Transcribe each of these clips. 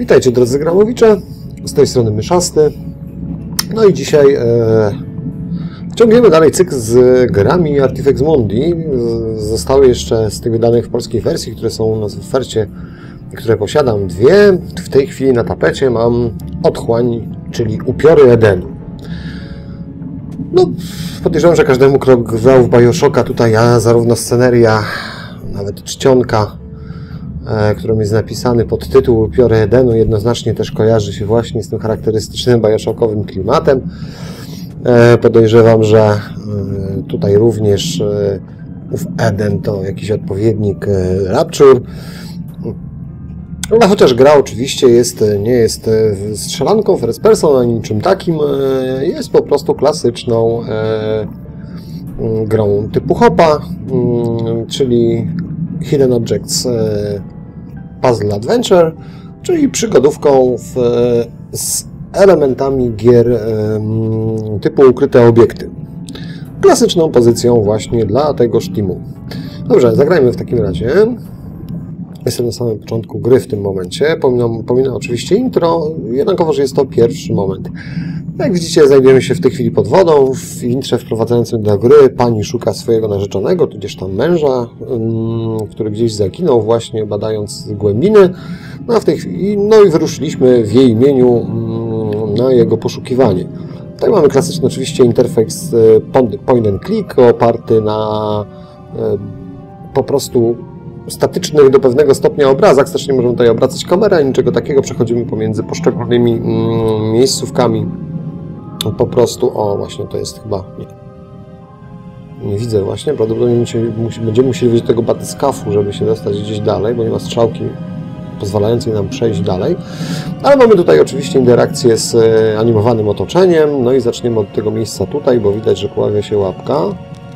Witajcie drodzy gramowicze, z tej strony Myszasty. No i dzisiaj e, ciągniemy dalej cykl z grami Artifex Mundi. Zostały jeszcze z tych wydanych w polskiej wersji, które są u nas w ofercie, które posiadam dwie. W tej chwili na tapecie mam Otchłań, czyli Upiory Edenu. No, podejrzewam, że każdemu, kto grał w Bioshocka, tutaj ja, zarówno sceneria, nawet czcionka, którą jest napisany pod tytuł Upiory Edenu, jednoznacznie też kojarzy się właśnie z tym charakterystycznym Bioshockowym klimatem. E, Podejrzewam, że e, tutaj również e, ów Eden to jakiś odpowiednik e, Rapture. No, chociaż gra oczywiście jest, nie jest e, strzelanką first person ani niczym takim, e, jest po prostu klasyczną e, grą typu hopa, czyli Hidden Objects e, Puzzle Adventure, czyli przygodówką w, z elementami gier typu ukryte obiekty. Klasyczną pozycją właśnie dla tegoż teamu. Dobrze, zagrajmy w takim razie. Jestem na samym początku gry w tym momencie. Pominam, pominam oczywiście intro, jednakowoż jest to pierwszy moment. Jak widzicie, znajdujemy się w tej chwili pod wodą. W intrze wprowadzającym do gry pani szuka swojego narzeczonego, tudzież tam męża, ym, który gdzieś zaginął właśnie badając głębiny. No, a w tej chwili, no i wyruszyliśmy w jej imieniu ym, na jego poszukiwanie. Tutaj mamy klasyczny oczywiście interfejs y, point- and click oparty na y, po prostu statycznych do pewnego stopnia obrazach. Też nie możemy tutaj obracać kamerę, ani niczego takiego. Przechodzimy pomiędzy poszczególnymi mm, miejscówkami. Po prostu, o właśnie to jest chyba... Nie, nie widzę właśnie, prawdopodobnie musi, będziemy musieli wyjść do tego batyskafu, żeby się dostać gdzieś dalej, bo nie ma strzałki pozwalającej nam przejść dalej. Ale mamy tutaj oczywiście interakcję z e, animowanym otoczeniem, no i zaczniemy od tego miejsca tutaj, bo widać, że pojawia się łapka.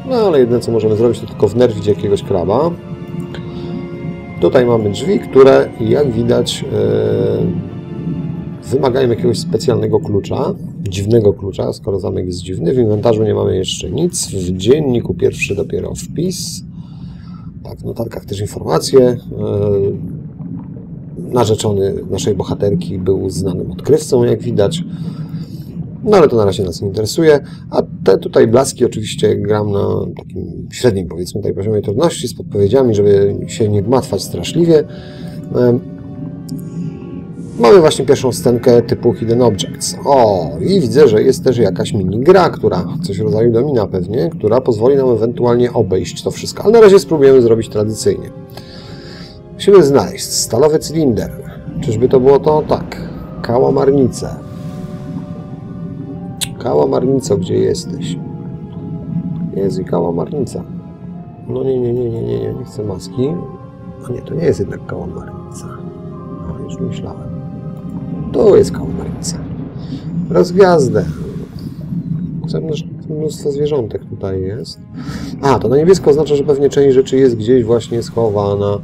No ale jedyne co możemy zrobić, to tylko wnerwić jakiegoś kraba. Tutaj mamy drzwi, które jak widać e, wymagają jakiegoś specjalnego klucza, dziwnego klucza, skoro zamek jest dziwny. W inwentarzu nie mamy jeszcze nic. W dzienniku pierwszy dopiero wpis. Tak, w notatkach też informacje. E, narzeczony naszej bohaterki był znanym odkrywcą, jak widać. No ale to na razie nas nie interesuje. A te tutaj blaski oczywiście gram na takim średnim powiedzmy tutaj poziomie trudności z podpowiedziami, żeby się nie gmatwać straszliwie. Mamy właśnie pierwszą scenkę typu Hidden Objects. O, i widzę, że jest też jakaś mini gra, która, coś w rodzaju domina pewnie, która pozwoli nam ewentualnie obejść to wszystko. Ale na razie spróbujemy zrobić tradycyjnie. Musimy znaleźć stalowy cylinder. Czyżby to było to? Tak. Kałamarnicę. Kałamarnico, gdzie jesteś? Jest i kałamarnica. No nie, nie, nie, nie, nie, nie, nie chcę maski. A nie, to nie jest jednak kałamarnica. No, już myślałem. To jest kałamarnica. Rozgwiazdę. Mnóstwo zwierzątek tutaj jest. A, to na niebiesko oznacza, że pewnie część rzeczy jest gdzieś właśnie schowana,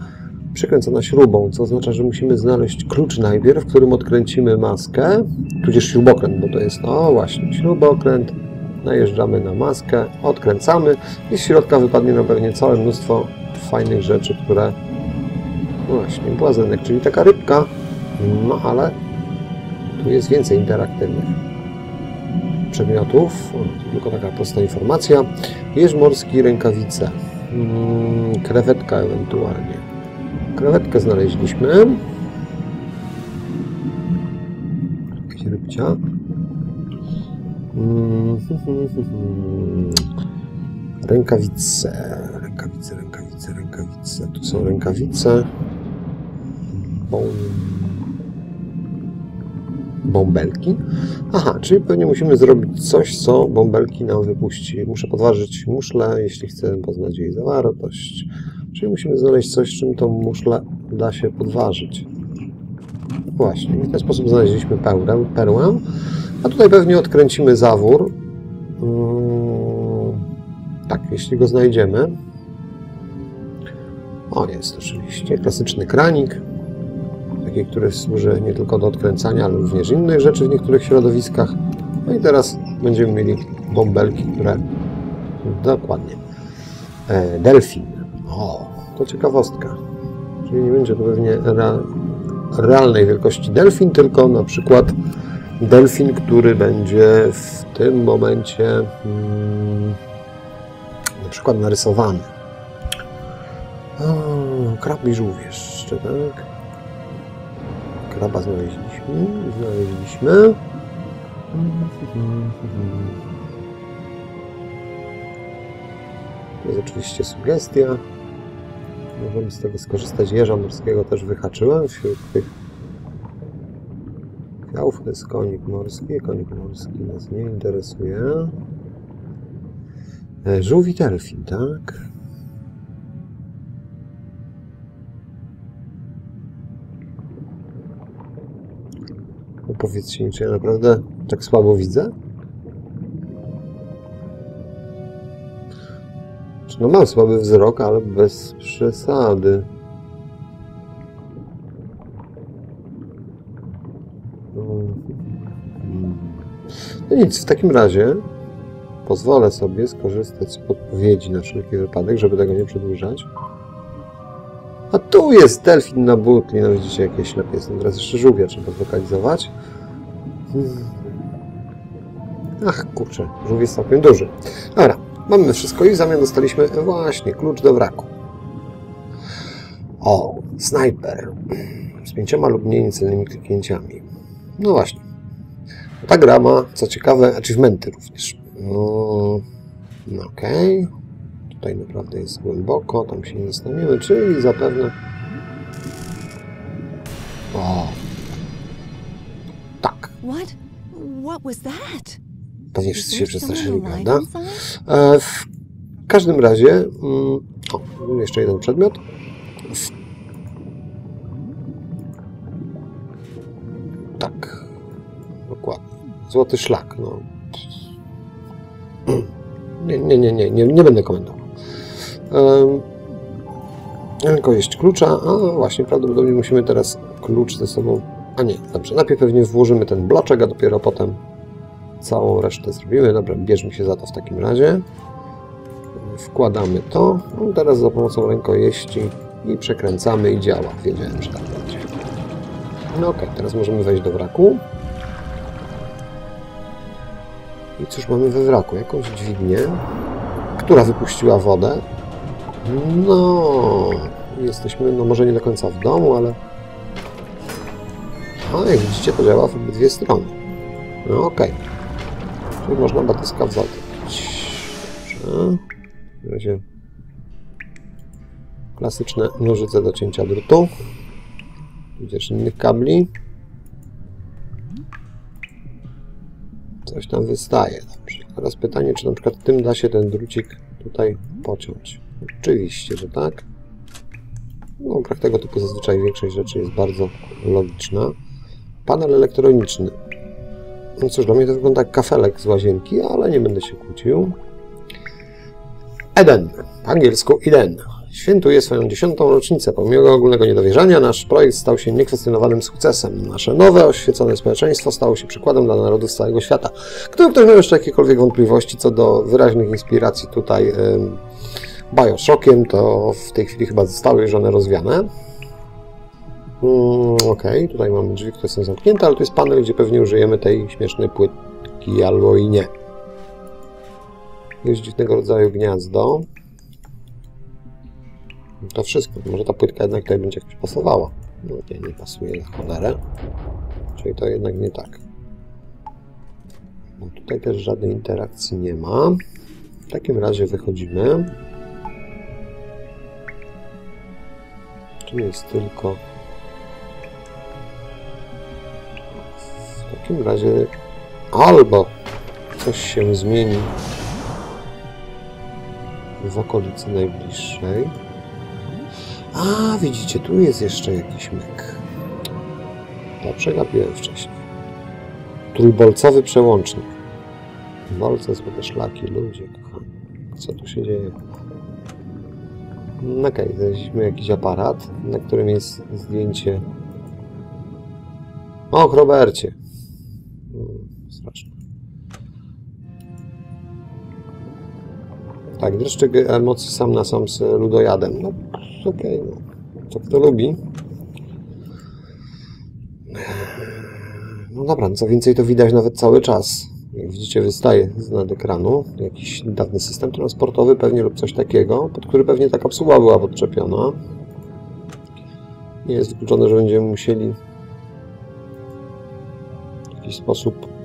przykręcona śrubą, co oznacza, że musimy znaleźć klucz najpierw, którym odkręcimy maskę, tudzież śrubokręt, bo to jest, no właśnie, śrubokręt, najeżdżamy na maskę, odkręcamy i z środka wypadnie nam pewnie całe mnóstwo fajnych rzeczy, które, no właśnie, błazenek, czyli taka rybka, no ale tu jest więcej interaktywnych przedmiotów, tylko taka prosta informacja, jeż morski, rękawice, mm, krewetka ewentualnie. Krewetkę znaleźliśmy. Jakaś rybcia. Mm, Rękawice, rękawice, rękawice, rękawice. Tu są rękawice. Bąbelki. Aha, czyli pewnie musimy zrobić coś, co bąbelki nam wypuści. Muszę podważyć muszlę, jeśli chcę poznać jej zawartość. Czyli musimy znaleźć coś, czym tą muszlę da się podważyć. Właśnie, w ten sposób znaleźliśmy perłę, perłę. A tutaj pewnie odkręcimy zawór. Mm, tak, jeśli go znajdziemy. O, jest oczywiście klasyczny kranik. Taki, który służy nie tylko do odkręcania, ale również innych rzeczy w niektórych środowiskach. No i teraz będziemy mieli bąbelki, które dokładnie. E, delfin. O, to ciekawostka. Czyli nie będzie to pewnie realnej wielkości delfin, tylko na przykład delfin, który będzie w tym momencie hmm, na przykład narysowany. O, krab i jeszcze, tak? Kraba znaleźliśmy, znaleźliśmy. To jest oczywiście sugestia. Możemy z tego skorzystać. Jeża morskiego też wyhaczyłem wśród tych kwiałów. To jest konik morski. Konik morski nas nie interesuje. E, żółwi delfin, tak? Opowiedzcie mi, czy ja naprawdę tak słabo widzę? No mam słaby wzrok, ale bez przesady. No nic, w takim razie pozwolę sobie skorzystać z podpowiedzi na wszelki wypadek, żeby tego nie przedłużać. A tu jest delfin na butli. No widzicie, jakie ślepie jest. Teraz jeszcze żółwia trzeba zlokalizować. Ach, kurczę, żółw jest całkiem duży. Dobra, mamy wszystko i w zamian dostaliśmy właśnie klucz do wraku. O, snajper. Z pięcioma lub mniej niecelnymi kliknięciami. No właśnie. Ta gra ma, co ciekawe, achievementy również. No, no okej. Okay. Tutaj naprawdę jest głęboko, tam się nie staniemy, czyli zapewne... O! Tak. What? What was that? Pewnie wszyscy się przestraszyli, prawda? E, w każdym razie... Mm, o, jeszcze jeden przedmiot. Tak. Dokładnie. Złoty szlak, no. Nie, nie, nie, nie, nie, nie będę komentował. Rękojeść klucza. A właśnie, prawdopodobnie musimy teraz klucz ze sobą... A nie, dobrze. Najpierw pewnie włożymy ten bloczek, a dopiero potem całą resztę zrobimy. Dobra, bierzmy się za to w takim razie. Wkładamy to. No teraz za pomocą rękojeści i przekręcamy i działa. Wiedziałem, że tak będzie. No ok, teraz możemy wejść do wraku. I cóż mamy we wraku? Jakąś dźwignię, która wypuściła wodę. No, jesteśmy, no może nie do końca w domu, ale... A, jak widzicie, to działa w obydwie strony. No okej. Okay. Można batyska wzadać. Dobrze. W razie klasyczne nożyce do cięcia drutu. Tudzież innych kabli. Coś tam wystaje. Dobrze. Teraz pytanie, czy na przykład tym da się ten drucik tutaj pociąć. Oczywiście, że tak. No, grach tego typu zazwyczaj większość rzeczy jest bardzo logiczna. Panel elektroniczny. No cóż, dla mnie to wygląda jak kafelek z łazienki, ale nie będę się kłócił. Eden, po angielsku Eden, świętuje swoją dziesiątą rocznicę. Pomimo ogólnego niedowierzania, nasz projekt stał się niekwestionowanym sukcesem. Nasze nowe, oświecone społeczeństwo stało się przykładem dla narodów z całego świata. Gdyby ktoś miał jeszcze jakiekolwiek wątpliwości co do wyraźnych inspiracji tutaj yy, Bioshockiem, to w tej chwili chyba zostały już one rozwiane. Mm, ok, tutaj mamy drzwi, które są zamknięte, ale tu jest panel, gdzie pewnie użyjemy tej śmiesznej płytki albo i nie. Jest dziwnego rodzaju gniazdo. To wszystko. Może ta płytka jednak tutaj będzie jakoś pasowała. No nie, nie pasuje na cholerę. Czyli to jednak nie tak. No tutaj też żadnej interakcji nie ma. W takim razie wychodzimy. Tu jest tylko... W takim razie albo coś się zmieni w okolicy najbliższej. A, widzicie, tu jest jeszcze jakiś myk. To przegapiłem wcześniej. Trójbolcowy przełącznik. Bolce, złote szlaki, ludzie, kochani. Co tu się dzieje? No okej, okay, znaleźliśmy jakiś aparat, na którym jest zdjęcie... O, Robercie! No, straszne. Tak, dreszczyk emocji sam na sam z ludojadem. No, okej, okay, no. Co kto lubi. Dobra, no co więcej, to widać nawet cały czas. Jak widzicie, wystaje z nad ekranu jakiś dawny system transportowy pewnie lub coś takiego, pod który pewnie ta kapsuła była podczepiona. Nie jest wykluczone, że będziemy musieli w jakiś sposób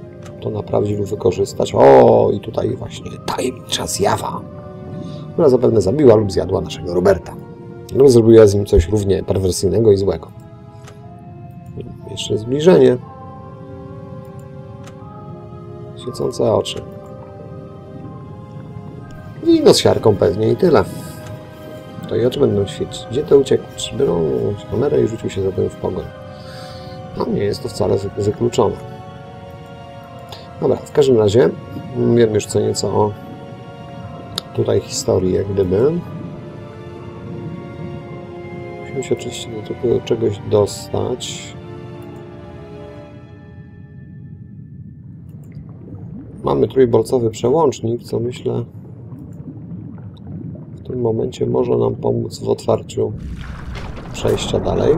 to naprawić lub wykorzystać. O, i tutaj właśnie tajemnicza zjawa, która zapewne zabiła lub zjadła naszego Roberta. Lub zrobiła z nim coś równie perwersyjnego i złego. Jeszcze zbliżenie. Świecące oczy. I no z siarką pewnie i tyle. To i oczy będą świecić. Gdzie to uciekł? Czy biorą kamerę i rzucił się za tym w pogoń? No nie jest to wcale wy- wykluczone. Dobra, w każdym razie wiem już co nieco o tutaj historii, jak gdyby. Musimy się oczywiście do czegoś dostać. Mamy trójbolcowy przełącznik, co myślę w tym momencie może nam pomóc w otwarciu przejścia dalej.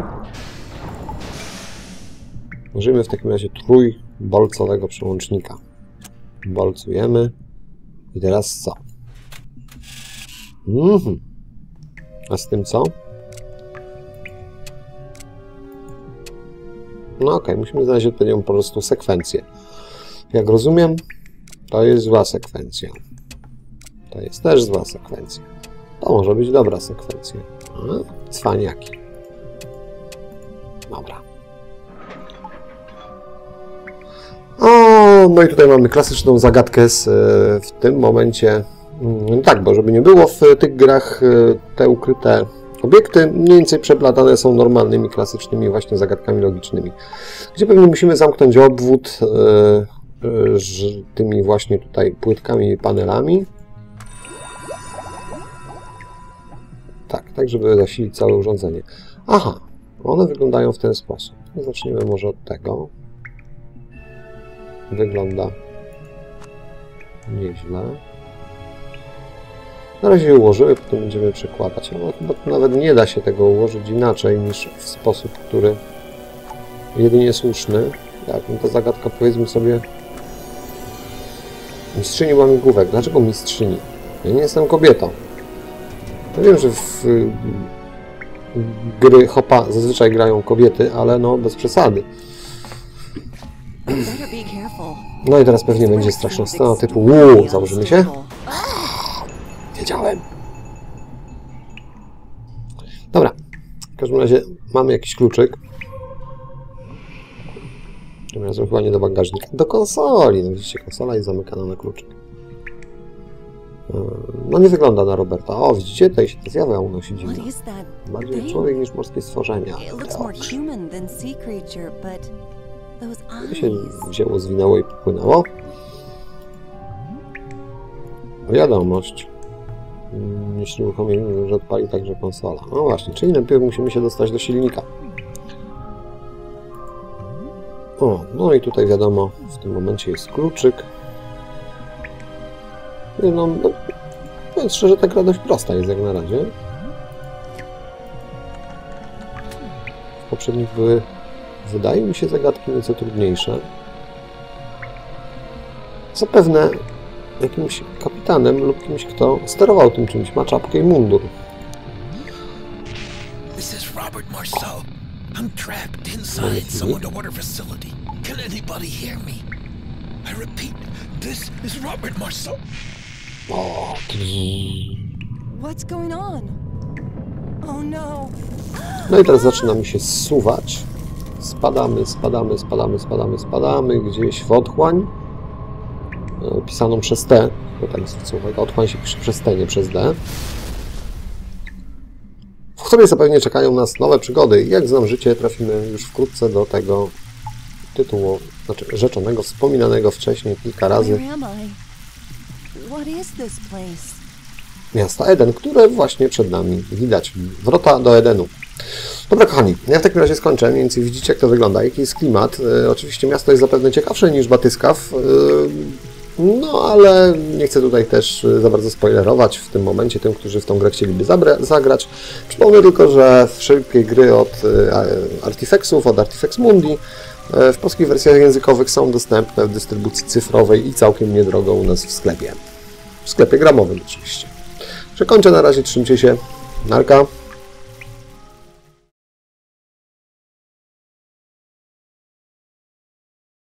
Użyjmy w takim razie trójbolcowego przełącznika. Bolcujemy. I teraz co? Mhm. A z tym co? No okej, musimy znaleźć odpowiednią po prostu sekwencję. Jak rozumiem, to jest zła sekwencja. To jest też zła sekwencja. To może być dobra sekwencja. A, cwaniaki. Dobra. No i tutaj mamy klasyczną zagadkę z, e, w tym momencie. Mm, Tak, bo żeby nie było w tych grach e, te ukryte obiekty mniej więcej przeplatane są normalnymi, klasycznymi właśnie zagadkami logicznymi. Gdzie pewnie musimy zamknąć obwód e, tymi właśnie tutaj płytkami i panelami. Tak, tak żeby zasilić całe urządzenie. Aha, one wyglądają w ten sposób. Zaczniemy może od tego. Wygląda nieźle. Na razie ułożymy, potem będziemy przekładać. Chyba to nawet nie da się tego ułożyć inaczej niż w sposób, który jedynie słuszny. Jak no to zagadka powiedzmy sobie Mistrzyni łamigłówek. Dlaczego mistrzyni? Ja nie jestem kobietą. Ja wiem, że w gry hopa zazwyczaj grają kobiety, ale no bez przesady. No i teraz pewnie będzie straszna scena typu Uuu, założymy się? Wiedziałem. Dobra. W każdym razie mamy jakiś kluczyk. Tym razem chyba nie do bagażnika. Do konsoli. No widzicie, konsola jest zamykana na kluczyk. Eee, No nie wygląda na Roberta. O, widzicie? Tutaj się ta zjawa unosi that? Bardziej człowiek niż morskie stworzenia. Te oczy. To się wzięło, zwinęło i popłynęło. Wiadomość. Jeśli uruchomimy, że odpali także konsola. No właśnie, czyli najpierw musimy się dostać do silnika. O, no i tutaj wiadomo, w tym momencie jest kluczyk. Nie, No, no, mówiąc szczerze, ta gra dość prosta jest jak na razie. W poprzednich były, wydaje mi się, zagadki nieco trudniejsze. Zapewne jakimś kapitanem lub kimś, kto sterował tym czymś, ma czapkę i mundur. This is Robert Marceau. I'm trapped inside some underwater facility. Can anybody hear me? I repeat, this is Robert Marceau. O, What's going on? Oh no. No i teraz zaczyna mi się zsuwać. Spadamy, spadamy, spadamy, spadamy, spadamy gdzieś w otchłań. e, Pisaną przez T, bo tak słuchaj, otchłań się pisze przez T, nie przez D. W której zapewne czekają nas nowe przygody. Jak znam życie, trafimy już wkrótce do tego tytułu, znaczy rzeczonego, wspominanego wcześniej kilka razy miasta Eden, które właśnie przed nami widać. Wrota do Edenu. Dobra, kochani, ja w takim razie skończę. Więcej widzicie, jak to wygląda, jaki jest klimat. E, oczywiście miasto jest zapewne ciekawsze niż Batyskaw, e, no ale nie chcę tutaj też e, za bardzo spoilerować w tym momencie tym, którzy w tą grę chcieliby zagrać. Przypomnę tylko, że wszelkie gry od e, Artifexów, od Artifex Mundi E, W polskich wersjach językowych są dostępne w dystrybucji cyfrowej i całkiem niedrogo u nas w sklepie. W sklepie gramowym oczywiście. Że kończę na razie, trzymcie się. Narka.